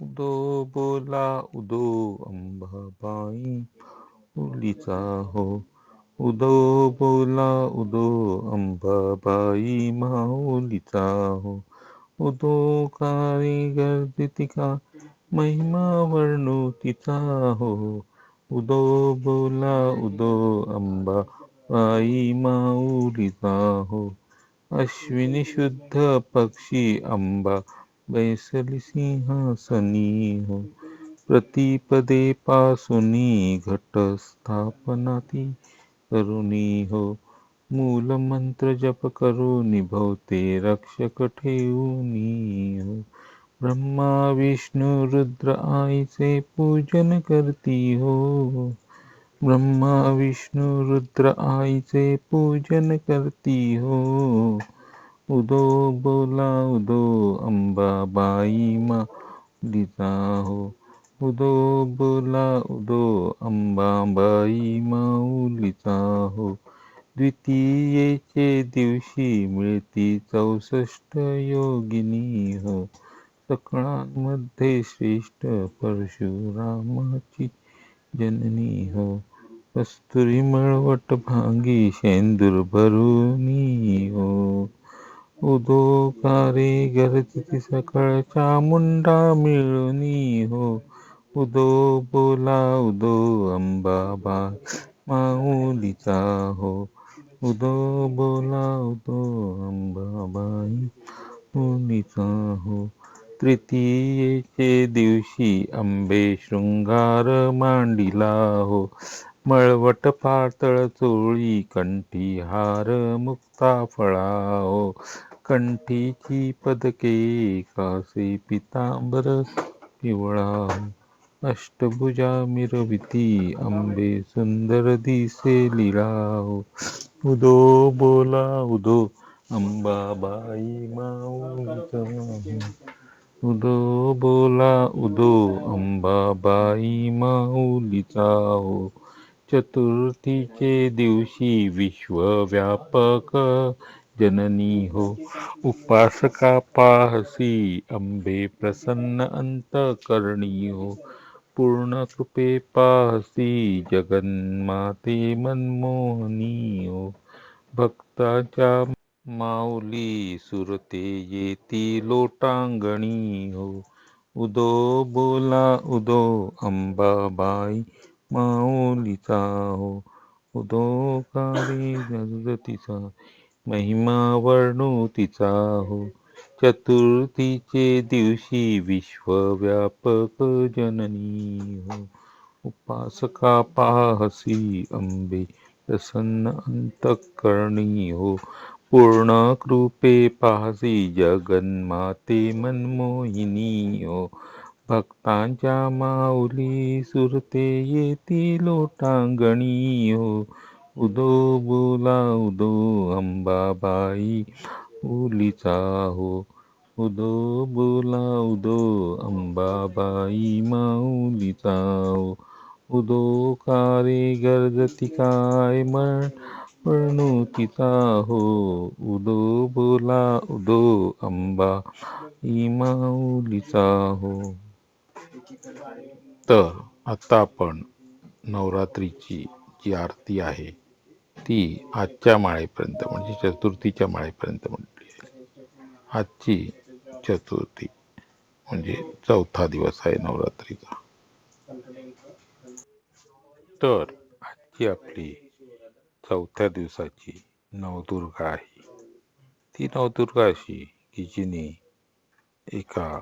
उदो बोला उदो अंबाबाई मुलीचा हो। उदो बोला उदो अंबाबाई माऊलीचा हो। उदो कारी गर्दितिका महिमा वर्णू तिचा हो। उदो बोला उदो अंबा बाई माऊलीचा हो।, हो।, हो। अश्विनी शुद्ध पक्षी अंबा बैसली सिंहासनी हो प्रतिपदे पासुनी घट करुणी हो मूल मंत्र जप करून निभवते रक्षक ठेवूनी हो ब्रह्मा विष्णू रुद्र आईचे पूजन करती हो ब्रह्मा विष्णू रुद्र आईचे पूजन करती हो उदो बोला उदो अंबाबाई माऊलीचा हो। उदो बोला उदो अंबाबाई माऊलीचा हो। द्वितीयेचे दिवशी मिळती चौसष्ट योगिनी हो। सकळांमध्ये श्रेष्ठ परशुरामाची जननी हो। कस्तुरी मळवट भांगी शेंदूर भरुनी हो। उदो कारे गरजती सकाळच्या चामुंडा मिळुनी हो उदो बोला उदो अंबाबा माऊलीचा हो. उदो बोला उदो अंबाबाई मुलीचा हो. तृतीयेचे दिवशी आंबे शृंगार मांडिला हो. मळवट पातळ चोळी कंठी हार मुक्ता फळा हो. कंठीची पदके कासे पितांबर पिवळा. अष्टभुजा मिरविती आंबे सुंदर दिसे लिलाव. उदो बोला उदो अंबाबाई माऊलीचा उदो बोला उदो अंबाबाई माऊलीचा हो चतुर्थीचे दिवशी विश्वव्यापक जननी हो। उपासका पाहसी अंबे प्रसन्न अंतकरणी हो। पूर्ण कृपे पाहसी जगन्माते मनमोहनी हो। भक्ताच्या माऊली सुरते येती लोटांगणी हो। उदो बोला उदो अंबाबाई माऊलीचा हो। उदो कारी जगतीचा महिमा वर्णू तिचा हो. चतुर्थीचे दिवशी विश्वव्यापक जननी हो. उपासका पाहसी अंबे प्रसन्न अंतकरणी हो. पूर्ण कृपे पाहसी जगन्माते मनमोहिनी हो. भक्तांच्या माऊली सुरते येती लोटांगणी हो. उदो बोला उदो अंबाबाई उलीचा हो. उदो बोला उदो अंबाबाई माऊलीचा हो. उदो कारे गर्जती काय म्हण म्हणू तिचा हो. उदो बोला उदो अंबा माऊलीचा हो. तर आता आपण नवरात्रीची जी आरती आहे ती आजच्या माळेपर्यंत म्हणजे चतुर्थीच्या माळेपर्यंत म्हटली आहे. आजची चतुर्थी म्हणजे चौथा दिवस आहे नवरात्रीचा. तर आजची आपली चौथ्या दिवसाची नवदुर्गा आहे. ती नवदुर्गा अशी की जिने एका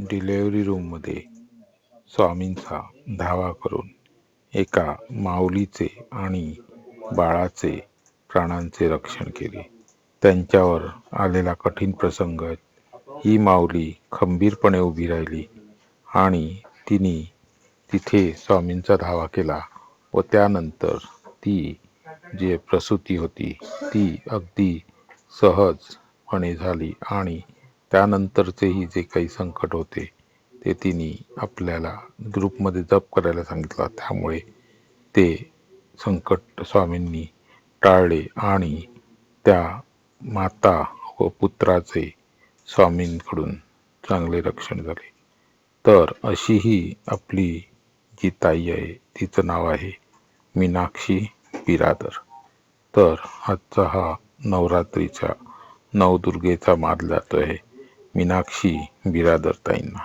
डिलेवरी रूममध्ये स्वामींचा धावा करून एका माऊलीचे आणि बाळाचे प्राणांचे रक्षण केले. त्यांच्यावर आलेला कठीण प्रसंग ही माऊली खंबीरपणे उभी राहिली आणि तिने तिथे स्वामींचा धावा केला व त्यानंतर ती जे प्रसूती होती ती अगदी सहजपणे झाली आणि त्यानंतरचेही जे काही संकट होते ते तिने आपल्याला ग्रुपमध्ये जप करायला सांगितला. त्यामुळे ते संकट स्वामींनी टाळले आणि त्या माता व पुत्राचे स्वामींकडून चांगले रक्षण झाले. तर अशी ही आपली जी ताई आहे तिचं नाव आहे मीनाक्षी बिरादर. तर आजचा हा नवरात्रीचा नवदुर्गेचा मानला जातो आहे मीनाक्षी बिरादर ताईंना.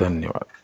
धन्यवाद.